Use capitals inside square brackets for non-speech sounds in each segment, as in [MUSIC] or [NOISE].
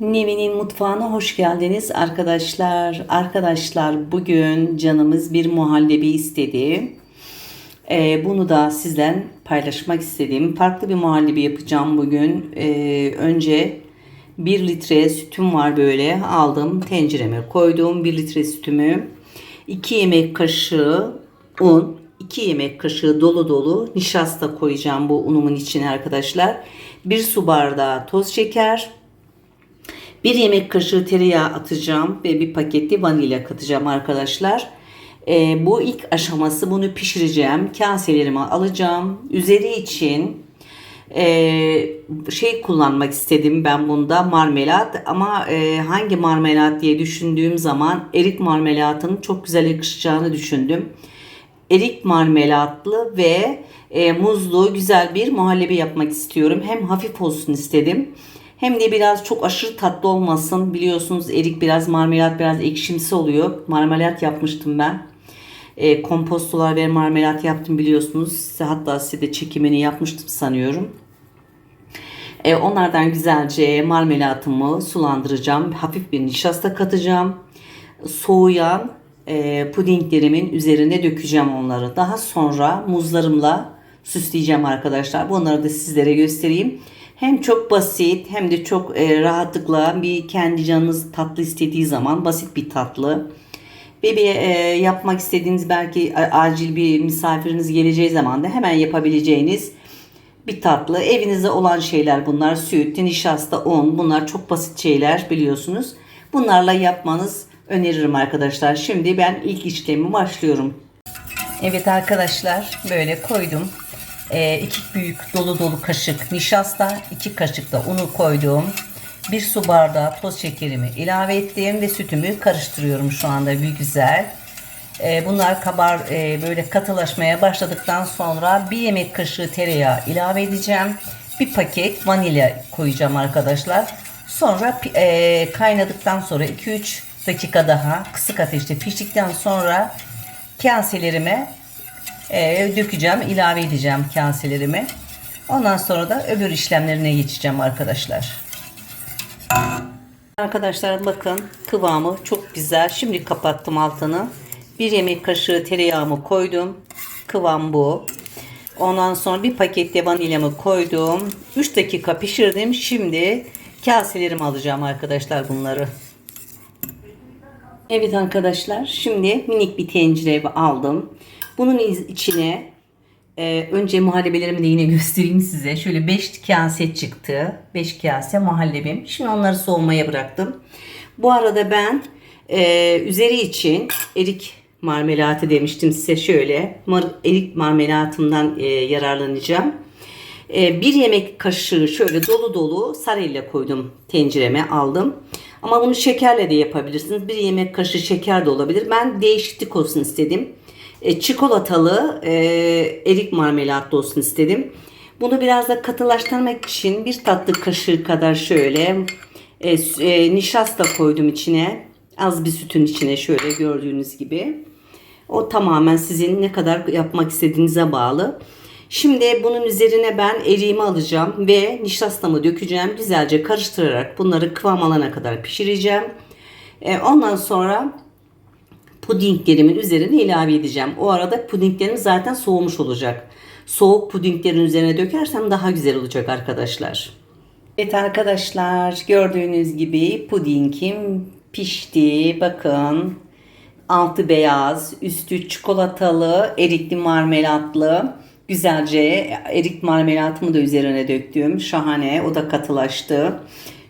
Nevin'in mutfağına hoş geldiniz arkadaşlar. Arkadaşlar bugün canımız bir muhallebi istedi. Ee, bunu da sizden paylaşmak istedim. Farklı bir muhallebi yapacağım bugün. Ee, önce 1 litre sütüm var böyle. Aldım tencereme koydum 1 litre sütümü. 2 yemek kaşığı un, 2 yemek kaşığı dolu dolu nişasta koyacağım bu unumun içine arkadaşlar. 1 su bardağı toz şeker, bir yemek kaşığı tereyağı atacağım ve bir paketli vanilya katacağım arkadaşlar. Ee, bu ilk aşaması bunu pişireceğim. Kaselerime alacağım. Üzeri için e, şey kullanmak istedim ben bunda marmelat ama e, hangi marmelat diye düşündüğüm zaman erik marmelatının çok güzel yakışacağını düşündüm. Erik marmelatlı ve e, muzlu güzel bir muhallebi yapmak istiyorum. Hem hafif olsun istedim. Hem de biraz çok aşırı tatlı olmasın. Biliyorsunuz erik biraz marmelat biraz ekşimsi oluyor. Marmelat yapmıştım ben. E, kompostolar ve marmelat yaptım biliyorsunuz. Hatta size de çekimini yapmıştım sanıyorum. E, onlardan güzelce marmelatımı sulandıracağım. Hafif bir nişasta katacağım. Soğuyan e, pudinglerimin üzerine dökeceğim onları. Daha sonra muzlarımla süsleyeceğim arkadaşlar. Bunları da sizlere göstereyim. Hem çok basit hem de çok e, rahatlıkla bir kendi canınız tatlı istediği zaman basit bir tatlı. Bir e, yapmak istediğiniz belki acil bir misafiriniz geleceği zaman da hemen yapabileceğiniz bir tatlı. Evinizde olan şeyler bunlar. Süt, nişasta, un bunlar çok basit şeyler biliyorsunuz. Bunlarla yapmanız öneririm arkadaşlar. Şimdi ben ilk işlemi başlıyorum. Evet arkadaşlar böyle koydum. 2 e, büyük dolu dolu kaşık nişasta, 2 kaşık da unu koydum. 1 su bardağı toz şekerimi ilave ettim ve sütümü karıştırıyorum şu anda bir güzel. E, bunlar kabar e, böyle katılaşmaya başladıktan sonra bir yemek kaşığı tereyağı ilave edeceğim. Bir paket vanilya koyacağım arkadaşlar. Sonra kaynadıktan sonra 2-3 dakika daha kısık ateşte piştikten sonra kaselerime e, dökeceğim, ilave edeceğim kaselerime. Ondan sonra da öbür işlemlerine geçeceğim arkadaşlar. Arkadaşlar bakın kıvamı çok güzel. Şimdi kapattım altını. Bir yemek kaşığı tereyağımı koydum. Kıvam bu. Ondan sonra bir pakette vanilyamı koydum. 3 dakika pişirdim. Şimdi kaselerimi alacağım arkadaşlar bunları. Evet arkadaşlar şimdi minik bir tencere aldım. Bunun içine e, önce muhallebelerimi de yine [LAUGHS] göstereyim size. Şöyle 5 kase çıktı. 5 kase muhallebim. Şimdi onları soğumaya bıraktım. Bu arada ben e, üzeri için erik marmelatı demiştim size şöyle. Mar erik marmelatımdan e, yararlanacağım. E, bir yemek kaşığı şöyle dolu dolu sarıyla koydum tencereme aldım. Ama bunu şekerle de yapabilirsiniz. Bir yemek kaşığı şeker de olabilir. Ben değişiklik olsun istedim e, çikolatalı e, erik marmelatlı olsun istedim. Bunu biraz da katılaştırmak için bir tatlı kaşığı kadar şöyle e, e, nişasta koydum içine. Az bir sütün içine şöyle gördüğünüz gibi. O tamamen sizin ne kadar yapmak istediğinize bağlı. Şimdi bunun üzerine ben eriğimi alacağım ve nişastamı dökeceğim. Güzelce karıştırarak bunları kıvam alana kadar pişireceğim. E, ondan sonra pudinglerimin üzerine ilave edeceğim. O arada pudinglerim zaten soğumuş olacak. Soğuk pudinglerin üzerine dökersem daha güzel olacak arkadaşlar. Evet arkadaşlar gördüğünüz gibi pudingim pişti. Bakın altı beyaz, üstü çikolatalı, erikli marmelatlı. Güzelce erik marmelatımı da üzerine döktüm. Şahane. O da katılaştı.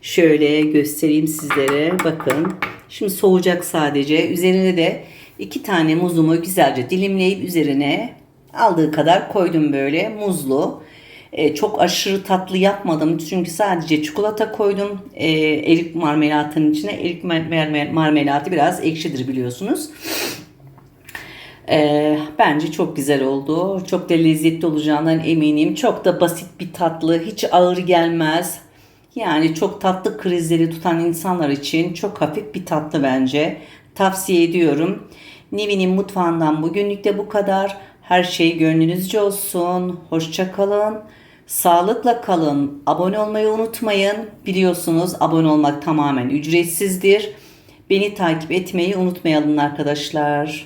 Şöyle göstereyim sizlere. Bakın. Şimdi soğuyacak sadece. Üzerine de iki tane muzumu güzelce dilimleyip üzerine aldığı kadar koydum böyle muzlu. Ee, çok aşırı tatlı yapmadım çünkü sadece çikolata koydum ee, erik marmelatının içine. Erik marmelatı biraz ekşidir biliyorsunuz. Ee, bence çok güzel oldu. Çok da lezzetli olacağından eminim. Çok da basit bir tatlı. Hiç ağır gelmez. Yani çok tatlı krizleri tutan insanlar için çok hafif bir tatlı bence. Tavsiye ediyorum. Nevin'in mutfağından bugünlük de bu kadar. Her şey gönlünüzce olsun. Hoşçakalın. Sağlıkla kalın. Abone olmayı unutmayın. Biliyorsunuz abone olmak tamamen ücretsizdir. Beni takip etmeyi unutmayalım arkadaşlar.